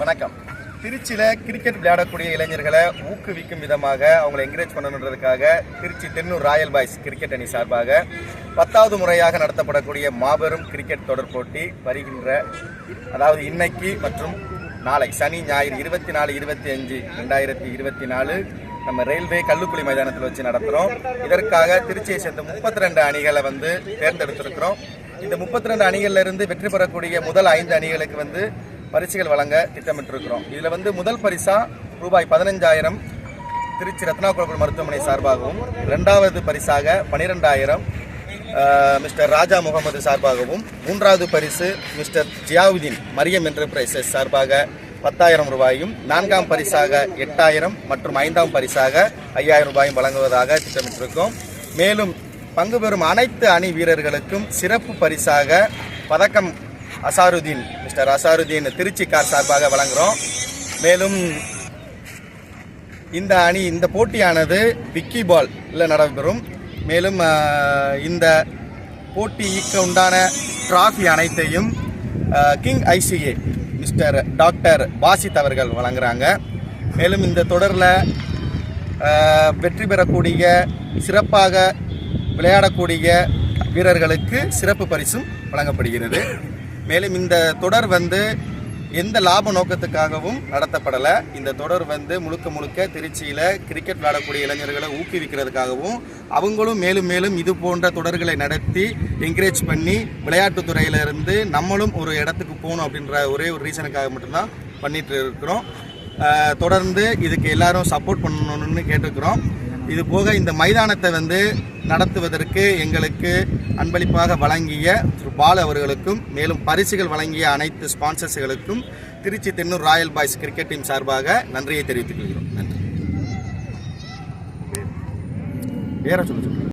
வணக்கம். திருச்சியில் கிரிக்கெட் விளையாடக்கூடிய இளைஞர்களை ஊக்குவிக்கும் விதமாக அவங்களை encourage பண்ணணுன்றதுக்காக Trichy Thennur royal boys cricket அணி சார்பாக பத்தாவது முறையாக நடத்தப்படக்கூடிய மாபெரும் கிரிக்கெட் தொடர் போட்டி வருகின்ற அதாவது இன்னைக்கு மற்றும் நாளை சனி ஞாயிறு இருபத்தி நாலு இருபத்தி அஞ்சு ரெண்டாயிரத்தி இருபத்தி நாலு நம்ம ரயில்வே கல்லுக்குழி மைதானத்தில் வச்சு நடத்துகிறோம் இதற்காக திருச்சியை சேர்ந்த முப்பத்தி ரெண்டு அணிகளை வந்து தேர்ந்தெடுத்திருக்கிறோம். இந்த முப்பத்தி ரெண்டு அணிகள்ல இருந்து வெற்றி பெறக்கூடிய முதல் ஐந்து அணிகளுக்கு வந்து பரிசுகள் வழங்க திட்டமிட்டிருக்கிறோம். இதில் வந்து முதல் பரிசா ரூபாய் பதினஞ்சாயிரம் திருச்சி ரத்னாகுளம் மருத்துவமனை சார்பாகவும் ரெண்டாவது பரிசாக பனிரெண்டாயிரம் மிஸ்டர் ராஜா முகமது சார்பாகவும் மூன்றாவது பரிசு மிஸ்டர் ஜியாவுதீன் மரியம் என்டர்பிரைசஸ் சார்பாக பத்தாயிரம் ரூபாயும் நான்காம் பரிசாக எட்டாயிரம் மற்றும் ஐந்தாம் பரிசாக ஐயாயிரம் ரூபாயும் வழங்குவதாக திட்டமிட்டிருக்கோம். மேலும் பங்கு பெறும் அனைத்து அணி வீரர்களுக்கும் சிறப்பு பரிசாக பதக்கம் அசாருதீன் மிஸ்டர் அசாருதீன் திருச்சி கார் சார்பாக வழங்குகிறோம் மேலும் இந்த அணி இந்த போட்டியானது விக்கி பால் நடைபெறும். மேலும் இந்த போட்டிக்கு உண்டான டிராஃபி அனைத்தையும் king ICA mister doctor Wasith அவர்கள் வழங்குகிறாங்க மேலும் இந்த தொடரில் வெற்றி பெறக்கூடிய சிறப்பாக விளையாடக்கூடிய வீரர்களுக்கு சிறப்பு பரிசும் வழங்கப்படுகிறது. மேலும் இந்த தொடர் வந்து எந்த லாப நோக்கத்துக்காகவும் நடத்தப்படலை. இந்த தொடர் வந்து முழுக்க முழுக்க திருச்சியில் கிரிக்கெட் விளையாடக்கூடிய இளைஞர்களை ஊக்குவிக்கிறதுக்காகவும் அவங்களும் மேலும் மேலும் இது போன்ற தொடர்களை நடத்தி என்கரேஜ் பண்ணி விளையாட்டுத்துறையிலிருந்து இருந்து நம்மளும் ஒரு இடத்துக்கு போகணும் அப்படின்ற ஒரே ஒரு ரீசனுக்காக மட்டும்தான் பண்ணிட்டு இருக்கிறோம். தொடர்ந்து இதுக்கு எல்லாரும் சப்போர்ட் பண்ணணும்னு கேட்டுக்கிறோம் இது போக இந்த மைதானத்தை வந்து நடத்துவதற்கு எங்களுக்கு அன்பளிப்பாக வழங்கிய திரு பால் அவர்களுக்கும் மேலும் பரிசுகள் வழங்கிய அனைத்து ஸ்பான்சர்ஸ்களுக்கும் Trichy Thennur royal boys cricket team சார்பாக நன்றியை தெரிவித்துக் கொள்கிறோம். நன்றி. வேற சொல்லு.